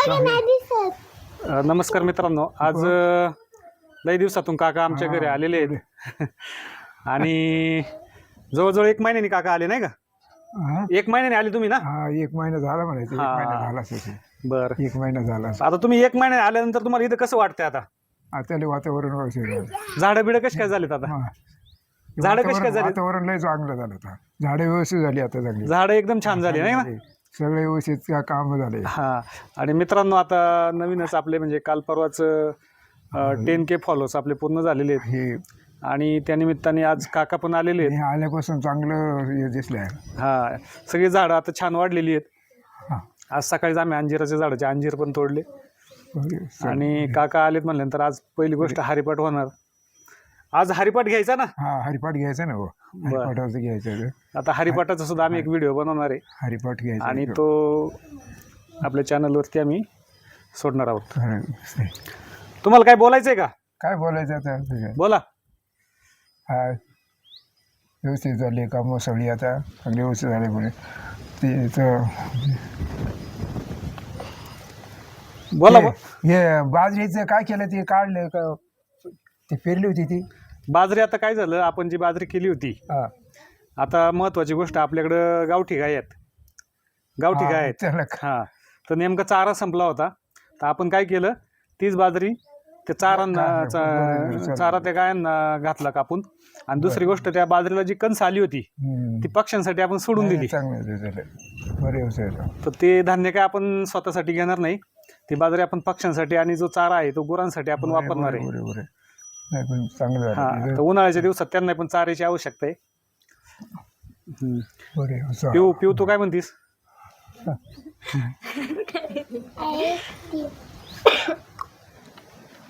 अ, नमस्कार मित्रांनो. आज अ, लई दिवसातून काका आमच्या घरी आलेले आहेत. आणि जवळजवळ एक महिन्याने काका आले नाही का? हा? एक महिन्याने आले तुम्ही ना? हा, एक महिना झाला म्हणायचं. एक हा. महिना झाला असेल. बर. एक महिना झाला. आता तुम्ही एक महिन्याने आल्यानंतर तुम्हाला इथं कसं वाटतंय आता? आता लय वातावरण व्यवस्थित झालं झाडं बिडं कशी काय झालीत आता? हा. झाडं कशी काय वातावरण झाली वातावरण लय चांगलं झालं आता. झाडे व्यवस्थित झाली आता चांगली झाडं एकदम छान झाली नाही ना सगळे व्यवस्थित काम झाले. हा. आणि मित्रांनो आता नवीनच आपले म्हणजे काल परवाच टेन के फॉलोअर्स आपले पूर्ण झालेले आहेत. हे. आणि त्या निमित्ताने आज काका पण आलेले आहेत. हे आल्यापासून चांगलं हे दिसलंय. हा. सगळी झाडं आता छान वाढलेली आहेत. हा. आज सकाळीच आम्ही अंजिराच्या झाडाचे अंजीर पण तोडले. स- आणि काका आलेत म्हणल्यानंतर आज पहिली गोष्ट हरिपाठ होणार. आज हरिपाठ घ्यायचा ना? हा हरिपाठ घ्यायचा ना हो. हरिपाठाचं घ्यायचं ते. आता हरिपाठाचा सुद्धा आम्ही एक व्हिडिओ बनवणार आहे. हरिपाठ घ्यायचा आणि तो आपल्या चॅनलवरती आम्ही सोडणार आहोत. हा. तुम्हाला काय बोलायचंय का? काय बोलायचं आता? बोला. हा व्यवस्थित झाली कामं सगळी आता. सगळी व्यवस्थित झाले पुढे. ते तर बोला हे हे बाजरीचं काय केलं ते काढलं? का ते पेरली होती ती. बाजरी आता काय झालं आपण जी बाजरी केली होती हा. आता महत्वाची गोष्ट आपल्याकडं गावठी गाय आहेत. गावठी गाय आहेत. त्याला हा. तर नेमका चारा संपला होता. तर आपण काय केलं तीच बाजरी त्या चारांना चा- चारा त्या गायांना घातला कापून. आणि दुसरी गोष्ट त्या बाजरीला जी कणस आली होती हम्म. ती पक्ष्यांसाठी आपण सोडून दिली. चांगलं ते झालं बरे व्यवस्थित तर ते धान्य काय आपण स्वतःसाठी घेणार नाही. ती बाजरी आपण पक्ष्यांसाठी आणि जो चारा आहे तो गुरांसाठी आपण वापरणार आहे बरे बरे नाही पण चांगलं हा झालं तर उन्हाळ्याच्या दिवसात त्यांना पण चाऱ्याची आवश्यकता आहे हम्म. बरे असं. पिऊ पिऊ तू काय म्हणतीस